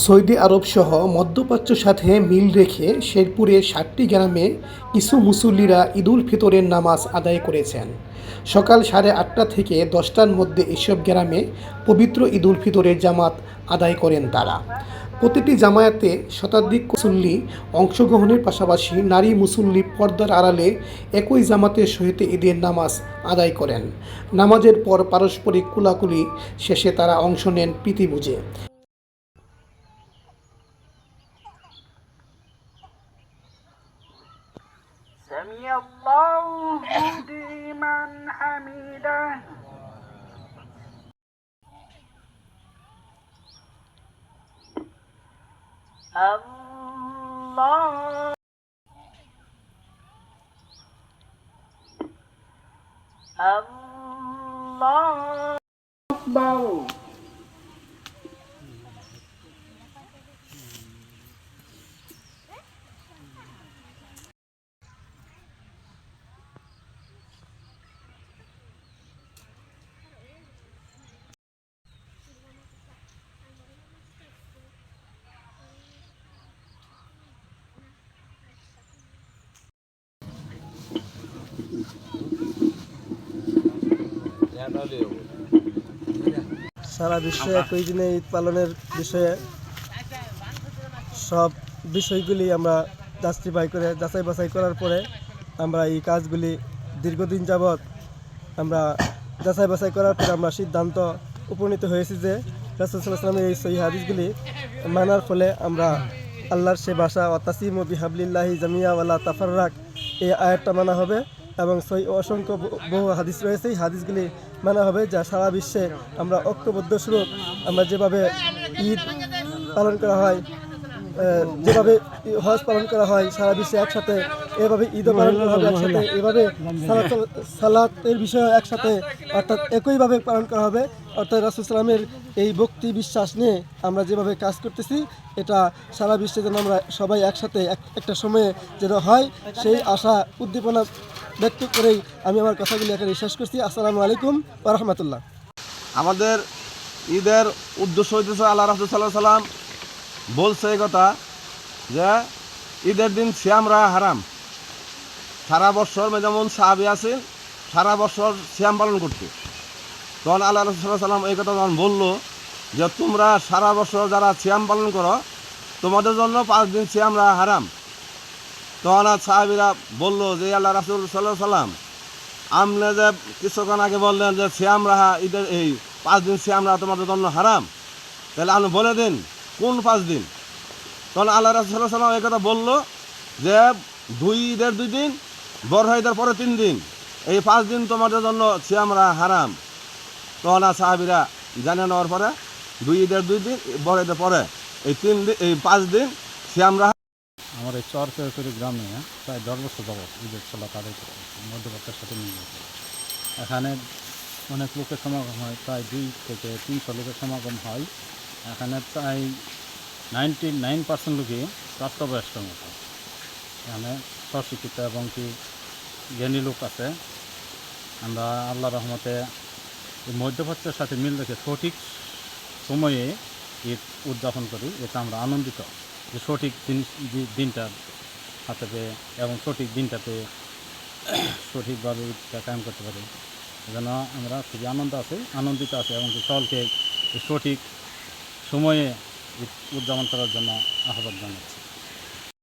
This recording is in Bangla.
সৌদি আরব সহ মধ্যপ্রাচ্য সাথে মিল রেখে শেরপুরে সাতটি গ্রামে কিছু মুসল্লিরা ঈদুল ফিতরের নামাজ আদায় করেছেন। সকাল সাড়ে আটটা থেকে দশটার মধ্যে এসব গ্রামে পবিত্র ঈদুল ফিতরের জামাত আদায় করেন তারা। প্রতিটি জামায়াতে শতাধিক মুসল্লি অংশগ্রহণের পাশাপাশি নারী মুসল্লি পর্দার আড়ালে একই জামাতের সহিত ঈদের নামাজ আদায় করেন। নামাজের পর পারস্পরিক কুলাকুলি শেষে তারা অংশ নেন প্রীতি বুঝে سمع الله لمن حمده الله الله أكبر সারা বিশ্বে একই দিনে ঈদ পালনের বিষয়ে সব বিষয়গুলি আমরা জাস্টিফাই করে, যাচাই বাছাই করার পরে আমরা এই কাজগুলি দীর্ঘদিন যাবৎ আমরা যাচাই বাছাই করার পরে আমরা সিদ্ধান্ত উপনীত হয়েছি যে রাসুলসাল্লামের এই সহি হাদিসগুলি মানার ফলে আমরা আল্লাহর সে ভাষা অতাসিম ও বিহাবলিল্লাহি জামিয়া ওয়ালা তাফাররাক এই আয়াতটা মানা হবে। এবং সই অসংখ্য বহু হাদিস রয়েছে। এই হাদিসগুলি মানা হবে যা সারা বিশ্বে আমরা ঐক্যবদ্ধ স্বরূপ আমরা যেভাবে ঈদ পালন করা হয় যেভাবে হজ পালন করা হয় সারা বিশ্বে একসাথে, এভাবে ঈদও পালন করা হবে একসাথে, এভাবে সালাতের বিষয়ে একসাথে, অর্থাৎ একইভাবে পালন করা হবে। অর্থাৎ রাসুল সালামের এই ভক্তি বিশ্বাস নিয়ে আমরা যেভাবে কাজ করতেছি, এটা সারা বিশ্বে যেন আমরা সবাই একসাথে এক একটা সময়ে যেন হয়, সেই আশা উদ্দীপনা ব্যক্ত করেই আমি আমার কথাগুলি এখানে শেষ করছি। আসসালামু আলাইকুম রহমতুল্লাহ। আমাদের ঈদের উদ্দেশ্য হইতেছে আল্লাহ রাসুল সাল্লাহ সাল্লাম বলছে এই কথা যে, ঈদের দিন শ্যাম শ্যামরা হারাম। সারা বছর যেমন সাহাবি আছে, সারা বছর শ্যাম পালন করতে তখন আল্লাহ রসুল সাল্লাহ সাল্লাম এই কথা যখন বলল যে, তোমরা সারা বছর যারা শ্যাম পালন করো, তোমাদের জন্য পাঁচ দিন শ্যামরা হারাম। তখন সাহাবিরা বলল যে, আল্লাহ রাসুল সাল্লাহ সাল্লাম আপনি যে কিছুক্ষণ আগে বললেন যে শ্যাম রাহা ঈদের এই পাঁচ দিন শ্যাম রাহা তোমাদের জন্য হারাম। তাহলে আপনি বলে দিন, কোন পাঁচ দিন? তখন আল্লাহ রাসুল্লাহ সাল্লাম এই কথা বলল যে, দুই ঈদের দুই দিন বড় ঈদের পরে তিন দিন, এই পাঁচ দিন তোমাদের জন্য শ্যাম রাহা হারাম। তখন সাহাবিরা জানে নেওয়ার পরে, দুই ঈদের দুই দিন বড় ঈদের পরে, এই তিন দিন এই পাঁচ দিন শ্যাম রাহা আমার এই চর কেরকরি গ্রামে প্রায় দশ বছর যাবৎ ঈদের চলা তাদের মধ্যপ্রাচ্যের সাথে মিল রেখে। এখানে অনেক লোকের সমাগম হয়, প্রায় দুই থেকে তিনশো লোকের সমাগম হয়। এখানে প্রায় নাইনটি নাইন পার্সেন্ট লোকই প্রাপ্তবয়স্কের মতো। এখানে স্বশিক্ষিত এবং কি জ্ঞানী লোক আছে। আমরা আল্লাহ রহমতে মধ্যপ্রাচ্যের সাথে মিল রেখে সঠিক সময়ে ঈদ উদযাপন করি, এটা আমরা আনন্দিত। যে সঠিক দিন দিনটা হাতে পেয়ে এবং সঠিক দিনটাতে সঠিকভাবে কায়েম করতে পারি। যেন আমরা খুবই আনন্দ আছি, আনন্দিত আছে এবং সকলকে সঠিক সময়ে উদযাপন করার জন্য আহ্বান জানাচ্ছি।